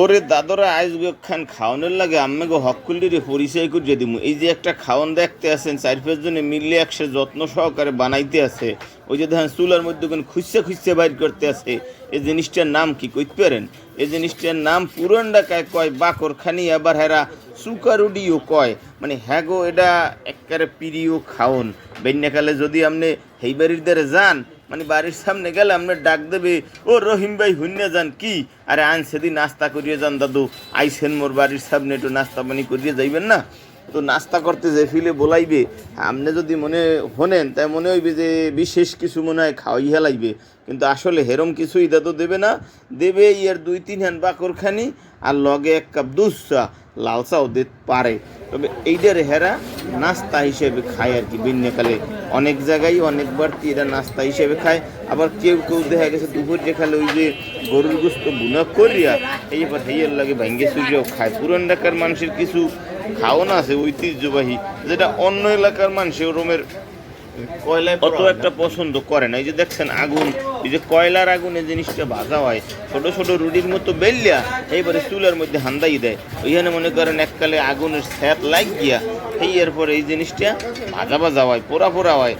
ওরে দাদরা, আইজ খান খাওয়ানোর লাগে আমি গো হকুলিরে পরিচয় করিয়ে দিমু। এই যে একটা খাওয়ান দেখতে আছেন, চার পাঁচ জনে মিললে একসাথে যত্ন সহকারে বানাইতে আছে। ওই যে দেখেন, চুলার মধ্যে কোন খুঁজছে খুঁজছে বাইর করতে আছে। এই জিনিসটার নাম কি কইতে পারেন? এই জিনিসটার নাম পুরান ডাকায় কয়, বাকর খানি আবার হেরা সুকারুডিও কয়। মানে হ্যাঁ গো, এটা একেবারে প্রিয় খাওন বেন্যাকালে যদি আপনি হেইবাড়ির দ্বারা যান মানে বাড়ির সামনে গেলে আপনার ডাক দেবে, ও রহিম ভাই, হুন্যা যান, কি? আরে আন সেদিন নাস্তা করিয়ে যান, দাদু। আইসেন মোর বাড়ির সামনে, একটু নাস্তা পানি করিয়ে যাইবেন না? তো নাস্তা করতে যে ফিলে বলাইবে আপনি যদি মনে হনেন, তাই মনে হইবে যে বিশেষ কিছু মনে হয় খাওয়াই হেলাইবে কিন্তু আসলে হেরম কিছুই দাদু দেবে না। দেবে ইয়ার দুই তিন হ্যান বাকরখানি, আর লগে এক কাপ দুধ চা, লাল চাও দিতে পারে। তবে এইটার হেরা নাস্তা হিসেবে খায় আর কি। বিন্যাকালে অনেক জায়গায় অনেকবার এরা নাস্তা হিসেবে খায়। আবার কেউ কেউ দেখা গেছে দুপুর যে খালে ওই যে গরুর গুস্ত বুনা করিয়া এই এবার হেয়ার লাগে ভাঙ্গে সূর্য খায়। পুরান ঢাকার মানুষের কিছু খাওয়ানো আছে ঐতিহ্যবাহী, যেটা অন্য এলাকার মানুষের কয়লায় অত একটা পছন্দ করে না। এই যে দেখছেন আগুন এই যে কয়লার আগুনে জিনিসটা ভাজা হয় ছোট ছোট রুটির মতো বেললিয়া এইবারে চুলের মধ্যে হান্দাই দেয়। ওইখানে মনে করেন এককালে আগুনের স্যাত লাগ গিয়া এই এরপরে এই জিনিসটা ভাজা ভাজা হয় পোড়া পোড়া হয়।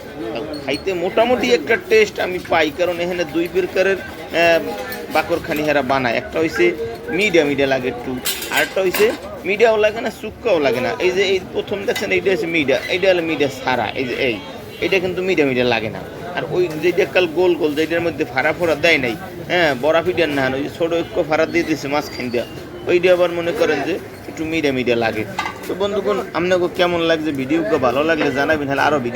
খাইতে মোটামুটি একটা টেস্ট আমি পাই কারণ এখানে দুই প্রকারের বাকরখানি হেরা বানায়। একটা হইছে মিডিয়া মিডিয়া লাগে একটু। আরেকটা হইছে মিডিয়াও লাগে না সুক্কাও লাগে না। এই যে এই প্রথম দেখছেন এইটা হচ্ছে মিডিয়া এইটা হলো মিডিয়া সারা। এই যে এই। এটা কিন্তু মিডিয়া মিডিয়া লাগে না। আর ওই যেটা কাল গোল গোল যেটার মধ্যে ফাড়া ফোড়া দেয় নাই হ্যাঁ বড়া ফিডার না, ওই ছোটো একটু ফাড়া দিয়ে দিয়েছে মাঝখান দেওয়া ওইটা আবার মনে করেন যে একটু মিডিয়া মিডিয়া লাগে। তো বন্ধুগণ আপনাকে কেমন লাগছে? ভিডিওগুলো ভালো লাগলে জানাবেন হলে আরও ভিডিও